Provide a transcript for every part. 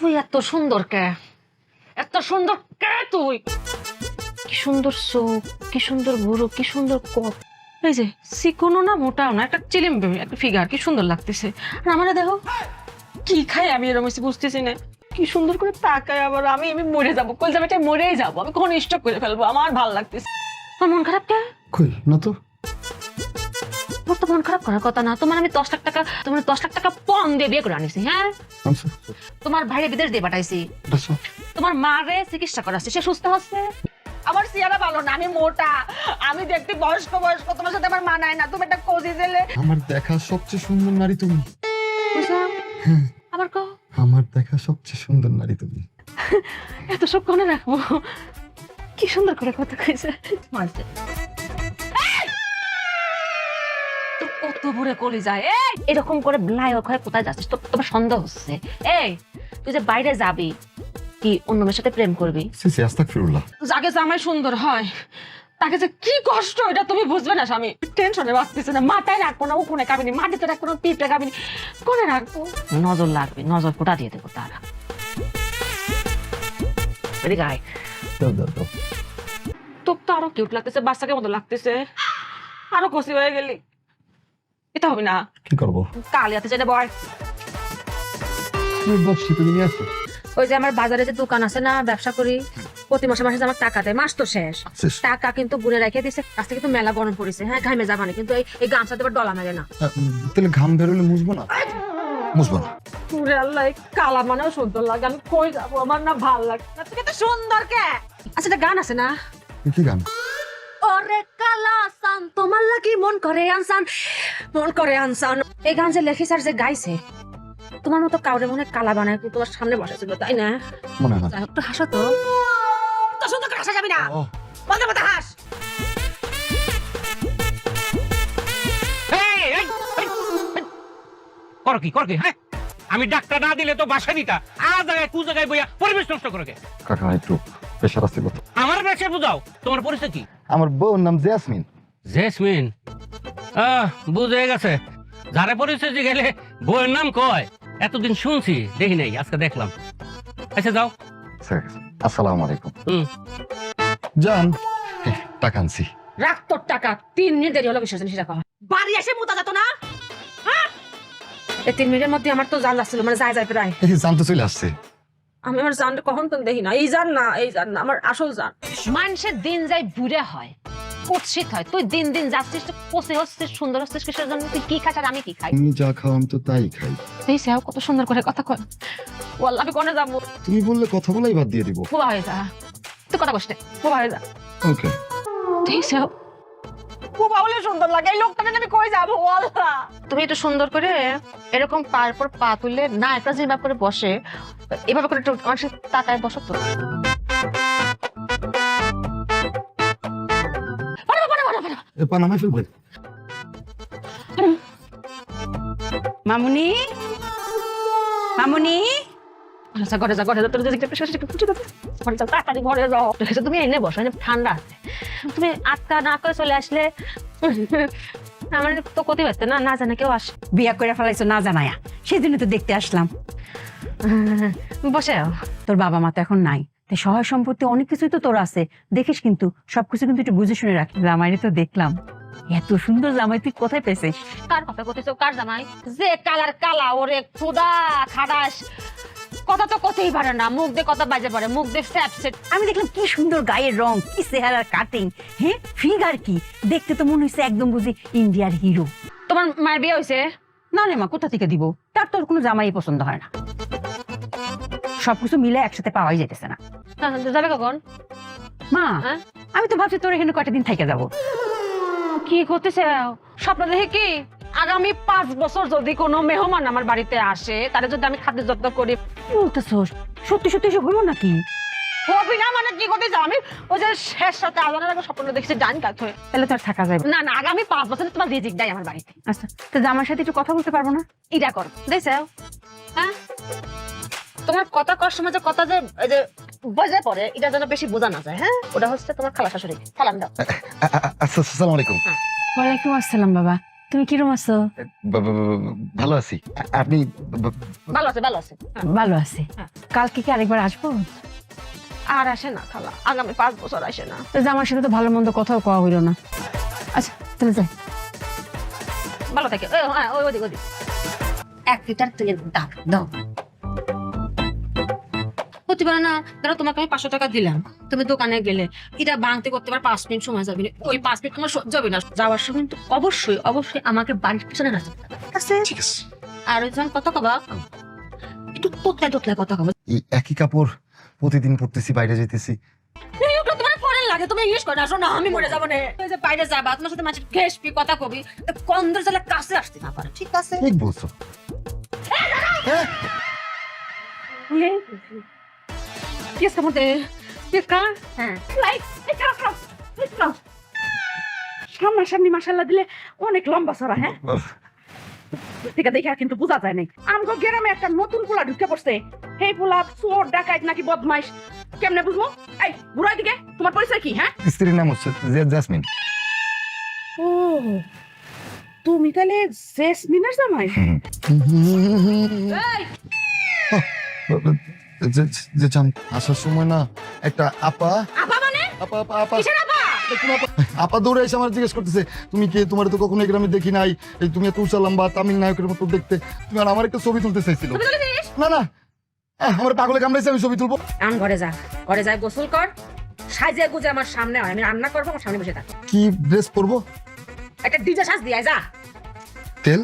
তুই এত সুন্দর কে? এত সুন্দর কে তুই? কি সুন্দর চোখ, কি সুন্দর বুড়ো, কি সুন্দর কপ এই যে চিকনো না মোটাও না, একটা চিলিম একটা ফিগার, কি সুন্দর লাগতেছে। আর আমার দেখো, কি খাই আমি এরকম বুঝতেছি না। কি সুন্দর করে তাকায় আবার, আমি আমি মরে যাব কল যাবে মরেই যাব, আমি কখন স্টক করে ফেলব, আমার ভালো লাগতেছে। আমার মন খারাপ কে? কই, না তো। তোর তো মন খারাপ করার কথা না। তোমার আমি দশ লাখ টাকা তোমার দশ লাখ টাকা পণ দিয়ে বিয়ে করে আনিছি হ্যাঁ? আচ্ছা। তোমার ভাইরে বিদেশ দিয়ে পাঠাইছি। আচ্ছা। তোমার মারে চিকিৎসা করাচ্ছে সে সুস্থ হচ্ছে আমার সিয়ারা ভালো না আমি মোটা। আমি দেখতে বয়স্ক বয়স্ক তোমার সাথে আমার মানায় না। তুমি একটা কোজি দিলে আমার দেখা সবচেয়ে সুন্দর নারী তুমি। হ্যাঁ। আবার কো আমার দেখা সবচেয়ে সুন্দর নারী তুমি। এত সব কোনে রাখব? কি সুন্দর করে কথা কইছে। মানছে তোর কত কলি যায় এই! এরকম করে ব্লায়ক হয়ে কোথায় যাচ্ছিস? তোর তোমার সন্দেহ হচ্ছে। এই তুই যে বাইরে যাবি কি অন্য মেয়ের সাথে প্রেম করবি? সে সে আস্তাক যাকে জামাই সুন্দর হয় তাকে যে কি কষ্ট এটা তুমি বুঝবে না স্বামী। টেনশনে বাঁচতেছে না মাথায় রাখব না উকুনে কাবিনি মাটিতে রাখব না পিঠে কাবিনি কোনে রাখব। নজর লাগবে নজর ফোটা দিয়ে দেবো তারা। এদিকে আয়। দাও দাও দাও। তোর তো আরও কিউট লাগতেছে বাচ্চাকে মতো লাগতেছে। আরও কষি হয়ে গেলি। এটা হবে না। কি করব? কালিয়াতে যেতে বয়। তুমি বসছি তুমি নিয়ে আসো ওই যে আমার বাজারে যে দোকান আছে না ব্যবসা করি প্রতি মাসে মাসে আমার টাকা দেয় মাস তো শেষ। টাকা কিন্তু গুনে রেখে দিছে আজকে কিন্তু মেলা গরম পড়েছে হ্যাঁ ঘামে যাবানি কিন্তু এই এই গামছা দেবার ডলা মেরে না। তাহলে ঘাম বেরোলে মুছবো না? মুছবো না। পুরে আল্লাহ কালা মানেও সুন্দর লাগে আমি কই যাব? আমার না ভালো লাগে না। তুমি তো সুন্দর কে? আচ্ছা একটা গান আছে না? কি গান? ওরে কালা সান তোমার লাগি মন করে আনসান মন করে আনসান এই গান যে লেখিস আর যে গাইছে তোমার মতো কাউরে মনে কালা বানায় কি তোমার সামনে বসেছিল তাই না? মনে হয় না একটু হাসো তো। তো সুন্দর করে হাসা যাবে না। বলতে বলতে হাস। কর কি কর কি হ্যাঁ আমি ডাক্তার না দিলে তো বাসা দিতা। আ জায়গায় কু জায়গায় বইয়া পরিবেশ নষ্ট করে কাকা একটু আসছিল আমার বেশে বুঝাও তোমার পরিচয় কি? আমার বউর নাম জেসমিন। জেসমিন? আহ বুঝে গেছে। যারা পরিচয় দিয়ে গেলে বইয়ের নাম কয়? এতদিন শুনছি দেখি নাই আজকে দেখলাম। আচ্ছা যাও। আসসালামু আলাইকুম। হুম। জান টাকা আনছি। রাখ তোর টাকা তিন মিনিট দেরি হলো বিশ্বাস সেটা কহ বাড়ি এসে মুতা যেত না? হ্যাঁ? এই তিন মিনিটের মধ্যে আমার তো জান যাচ্ছিল মানে যায় যায় প্রায়। এই জান তো চলে আসছে। আমি আমার জান কখন তো দেখি না। এই জান না এই জান না আমার আসল জান। মানুষের দিন যাই বুড়ে হয় কুৎসিত হয়। তুই দিন দিন যাচ্ছিস তো পচে হচ্ছিস সুন্দর হচ্ছিস কিসের জন্য? তুই কি খাস আর আমি কি খাই? তুমি যা খাও আমি তো তাই খাই। এই সেও কত সুন্দর করে কথা কয়। ওয়াল্লাহ আমি কোনে যাব? তুমি বললে কথা বলাই বাদ দিয়ে দিব। বোবা হয়ে যা। তুই কথা বসতে বোবা হয়ে যা। ওকে এই সেও সুন্দর লাগে। এই লোকটা আমি কই যাব? ওয়াল্লাহ তুমি একটু সুন্দর করে এরকম পার পর পা তুলে না একটা যেভাবে করে বসে এভাবে করে একটু আমার সাথে তাকায় বসো তো। মামুনি? মামুনি? আচ্ছা ঘরে যা ঘরে যা তোর যদি একটু শেষ একটু ফুটে দাও ঘরে যাও তাড়াতাড়ি ঘরে যাও। তুমি এনে বসো এনে ঠান্ডা আছে। তুমি আটটা না করে চলে আসলে আমার তো ক্ষতি হচ্ছে না না জানে কেউ আসে। বিয়া করে ফেলাইছো না জানায়া। সেদিনে তো দেখতে আসলাম। বসে তোর বাবা মা তো এখন নাই। তাই সহায় সম্পত্তি অনেক কিছুই তো তোর আছে। দেখিস কিন্তু সবকিছু কিন্তু একটু বুঝে শুনে রাখি। জামাইরে তো দেখলাম। এত সুন্দর জামাই তুই কোথায় পেয়েছিস? কার কথা কইতেছো? কার জামাই? যে কালার কালা ওরে খুদা খাদাস কথা তো কতেই পারে না মুখ দিয়ে কথা বাজে পারে মুখ দিয়ে স্যাপ সেট। আমি দেখলাম কি সুন্দর গায়ের রং কি চেহারার কাটিং হ্যাঁ? ফিগার কি? দেখতে তো মনে হচ্ছে একদম বুঝি ইন্ডিয়ার হিরো তোমার মায়ের বিয়ে হয়েছে না রে মা কোথা থেকে দিব? তার তোর কোনো জামাই পছন্দ হয় না। সবকিছু মিলে একসাথে পাওয়াই যেতেছে না। যাবে কখন? মা হ্যাঁ? আমি তো ভাবছি তোর এখানে কয়টা দিন থেকে যাব। কি করতেছে? স্বপ্ন দেখে কি? আগামী পাঁচ বছর যদি কোনো মেহমান আমার বাড়িতে আসে তাহলে যদি আমি খাদ্য যত্ন করি কি বলতেছোস? সত্যি সত্যি এসব হইব নাকি? হবি না মানে কি করতে আমি ওই যে শেষ সাথে আজানের আগে স্বপ্ন দেখছি ডান কাত হয়ে। তাহলে তো আর থাকা যাবে। না। না না আগামী পাঁচ বছরে তোমার রিজিক দেয় আমার বাড়িতে। আচ্ছা তো জামার সাথে একটু কথা বলতে পারব না? এটা করো। দেখছ হ্যাঁ? তোমার কথা কর সময় যে কথা যে যে বজে পড়ে এটা যেন বেশি বোঝা না যায় হ্যাঁ? ওটা হচ্ছে তোমার খালা শাশুড়ি সালাম দাও আচ্ছা আসসালামু আলাইকুম। ওয়ালাইকুম আসসালাম বাবা। তুমি কিরম আছো? ভালো আছি। আপনি ভালো আছে ভালো আছে। হ্যাঁ। ভালো আছি। হ্যাঁ। কালকে কি আরেকবার আসব? আর আসে না খালা আগামী পাঁচ বছর আসে না। তো আমার সাথে তো ভালো মন্দ কথাও কওয়া হইল না। আচ্ছা তাহলে যাই। ভালো থাকে। ওই, হ্যাঁ, ওই ওদিক ওদিক। এক লিটার তেলের দাম দাও। হতে পারে না ধরো তোমাকে আমি পাঁচশো টাকা দিলাম। তুমি দোকানে গেলে এটা ভাঙতে করতে পারে পাঁচ মিনিট সময় যাবে না। ওই পাঁচ মিনিট তোমার হবে না। যাওয়ার সময় কিন্তু অবশ্যই অবশ্যই আমাকে বাড়ির পিছনে রাখতে। ঠিক আছে? আর ওই যখন কথা কবা একটু তোতলায় তোতলায় কথা কবা। এই একই কাপড় প্রতিদিন পরতেছি বাইরে যেতেছি লাগে তুমি ইংলিশ করে আসো না আমি মরে যাব না। যে বাইরে যাবা তোমার সাথে মাঝে ঘেসপি কথা কবি কন্দর চালে কাছে আসতে না পারে। ঠিক আছে? ঠিক বলছো। piesca mordę. Pieska? হ্যাঁ। লাইক সামনাসামনি মাসাল্লাহ দিলে অনেক লম্বা সরা হ্যাঁ? থেকে দেখা কিন্তু বোঝা যায় নাই। আমগো গ্রামে একটা নতুন পোলা ঢুকে পড়ছে। সেই পোলা ডাকাইত নাকি বদমাইশ। কেমনে বুঝব? এই বুড়াই দিকে তোমার পরিচয় কি হ্যাঁ? স্ত্রীর ও তুমি তাহলে জেসমিনের জামাই? এই! যে চান আসার সময় না একটা আপা। আপা মানে? আপা আপা আপা। আপা? দৌড়ে এসে আমার জিজ্ঞেস করতেছে তুমি কে? তোমার তো কখনো আমি দেখি নাই। এই তুমি এত উঁচা লম্বা তামিল নায়কের মতো দেখতে। তুমি আর আমার একটা ছবি তুলতে চাইছিল। না না। আমার পাগলে কামড়াইছে আমি ছবি তুলবো। আম ঘরে যা। ঘরে যাই গোসল কর। সাজে গুজে আমার সামনে হয়। আমি রান্না করব আমার সামনে বসে থাক। কি ড্রেস পরবো? একটা ডিজে সাজ দিয়ে যা। তেল?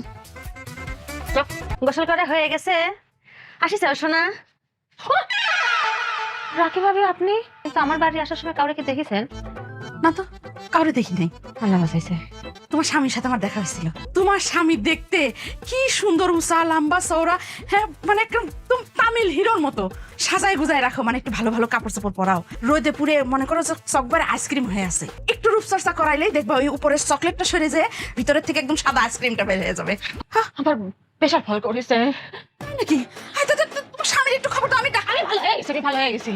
গোসল করে হয়ে গেছে। আসিস শোনা রাখি ভাবি আপনি? কিন্তু আমার বাড়ি আসার সময় কাউকে দেখেছেন? না তো কাউরে দেখি নাই। আল্লাহ বাঁচাইছে তোমার স্বামীর সাথে আমার দেখা হয়েছিল। তোমার স্বামী দেখতে কি সুন্দর উঁচা লম্বা চওড়া হ্যাঁ মানে একদম তামিল হিরোর মতো। সাজায় গুজায় রাখো মানে একটু ভালো ভালো কাপড় চোপড় পরাও। রোদে পুরে মনে করো যে চকবারে আইসক্রিম হয়ে আছে। একটু রূপচর্চা করাইলেই দেখবা ওই উপরের চকলেটটা সরে যায় ভিতরের থেকে একদম সাদা আইসক্রিমটা বের হয়ে যাবে। আমার প্রেশার ফল করেছে। নাকি? হ্যাঁ, একটু খবর আমি আমি ভালো হয়ে গেছি আমি ভালো হয়ে গেছি।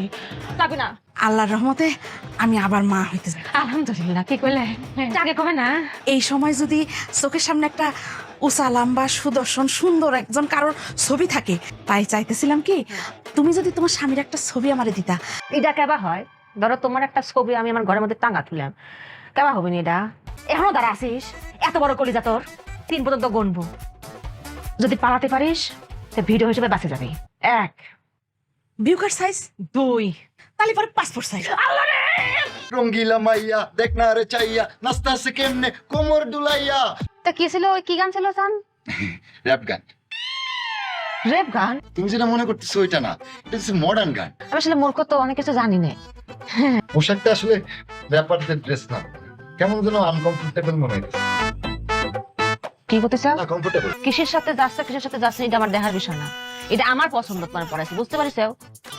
না। আল্লাহর রহমতে আমি আবার মা হইতে যাই। আলহামদুলিল্লাহ কি করলে? আগে কবে না? এই সময় যদি চোখের সামনে একটা উষা লাম্বা সুদর্শন সুন্দর একজন কারোর ছবি থাকে তাই চাইতেছিলাম কি তুমি যদি তোমার স্বামীর একটা ছবি আমারে দিতা। এটা কেবা হয়? ধরো তোমার একটা ছবি আমি আমার ঘরের মধ্যে টাঙ্গা তুললাম। কেবা হবে না এটা এখনও দাঁড়া আসিস এত বড় কলিজা তোর। তিন পর্যন্ত গণবো। যদি পালাতে পারিস তো ভিডিও হিসেবে বাঁচে যাবে। এক। বিউকার সাইজ? দুই। তাহলে পরে পাসপোর্ট সাইজ রঙ্গিলা মাইয়া দেখ না রে চাইয়া নাস্তা আছে কেমনে? কোমর দুলাইয়া। তা কি ছিল ওই কি গান ছিল জান? র‍্যাপ গান। রেপ গান? তুমি যেটা মনে করতেছো ওইটা না এটা হচ্ছে মডার্ন গান। আমি আসলে মূর্খ তো অনেক কিছু জানি না। পোশাকটা আসলে ড্রেস না। কেমন যেন আনকমফোর্টেবল মনে হয় কি করতে চাও? না কমফোর্টেবল কিসের সাথে যাচ্ছে কিসের সাথে যাচ্ছে এটা আমার দেখার বিষয় না। এটা আমার পছন্দ তোমার পড়াইছে বুঝতে পারিস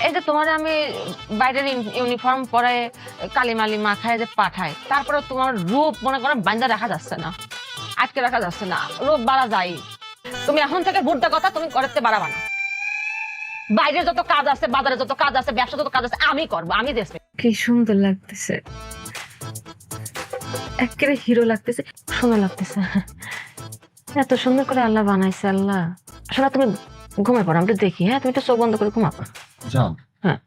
এই যে তোমার আমি বাইরের ইউনিফর্ম পরে কালিমালি মাখায় যে পাঠাই তারপরে তোমার রূপ মনে করো বান্ধা রাখা যাচ্ছে না আটকে রাখা যাচ্ছে না রূপ বাড়া যায় তুমি এখন থেকে বুদ্ধ কথা তুমি করতে বাড়াবা না। বাইরের যত কাজ আছে বাজারে যত কাজ আছে ব্যবসা যত কাজ আছে আমি করব আমি দেশ কি সুন্দর লাগতেছে। একেবারে হিরো লাগতেছে সুন্দর লাগতেছে। এত সুন্দর করে আল্লাহ বানাইছে আল্লাহ। তুমি ঘুমাই পড়ো আমি একটু দেখি হ্যাঁ? তুমি একটু চোখ বন্ধ করে ঘুমাবো জান হ্যাঁ।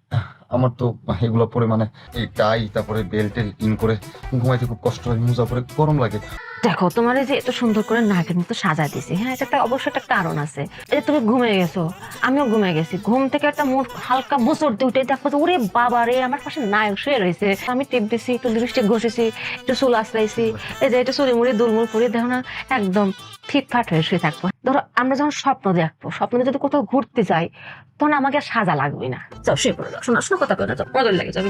আমার তো এগুলো পরে মানে এই টাই তারপরে বেল্টের ইন করে ঘুমাইতে খুব কষ্ট হয় মোজা পরে গরম লাগে। দেখো তোমার এই যে এত সুন্দর করে নাকের মতো সাজা দিছি হ্যাঁ? এটা একটা অবশ্যই একটা কারণ আছে। এই যে তুমি ঘুমিয়ে গেছো আমিও ঘুমিয়ে গেছি। ঘুম থেকে একটা মোট হালকা মোচড় দিয়ে উঠে দেখো যে ওরে বাবা রে আমার পাশে নায়ক শুয়ে রয়েছে। আমি টিপ দিছি একটু লিপস্টিক ঘষেছি একটু চুল আশ্রাইছি এই যে এটা চুরি মুড়ি দুলমুল করে দেখো না একদম ফিটফাট হয়ে শুয়ে থাকব। ধরো আমরা যখন স্বপ্ন দেখব স্বপ্নে যদি কোথাও ঘুরতে যাই তখন আমাকে সাজা লাগবে না। যাও শুয়ে পড়ে যাও শোনা শোনা কথা করে যাও মজা লাগে যাবে।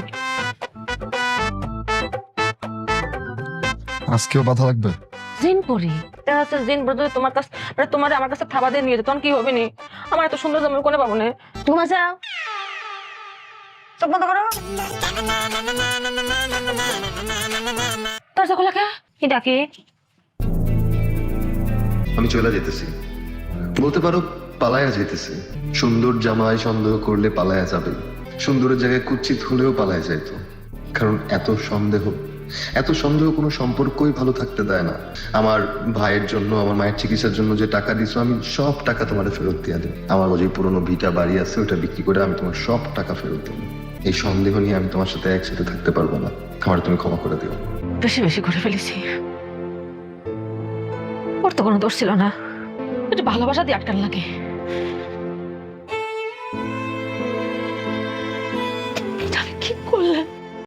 আজকেও বাধা লাগবে? জিন পরি দেখা যাচ্ছে জিন তোমার কাছে মানে তোমার আমার কাছে থাবা দিয়ে নিয়ে তখন কি হবে নি? আমার এত সুন্দর জামাই কোনে পাবো না। ঘুমা যাও। চোখ বন্ধ করো। কি ডাকি? আমি চলে যেতেছি। বলতে পারো পালায়া যেতেছি। সুন্দর জামাই সন্দেহ করলে পালায়া যাবে। সুন্দরের জায়গায় কুচ্ছিত হলেও পালায়া যাইতো কারণ এত সন্দেহ। এত সন্দেহ কোনো সম্পর্কই ভালো থাকতে দেয় না। আমার ভাইয়ের জন্য, আমার মায়ের চিকিৎসার জন্য যে টাকা দিছো, আমি সব টাকা তোমার ফেরত দিয়ে দেবো। আমার ওই পুরোনো ভিটা বাড়ি আছে, ওটা বিক্রি করে আমি তোমার সব টাকা ফেরত দেবো। এই সন্দেহ নিয়ে আমি তোমার সাথে একসাথে থাকতে পারব না। আমার তুমি ক্ষমা করে দিও। বেশি বেশি করে ফেলেছি। ওর তো কোনো দোষ ছিল না। একটু ভালোবাসা দিয়ে আটকান লাগে।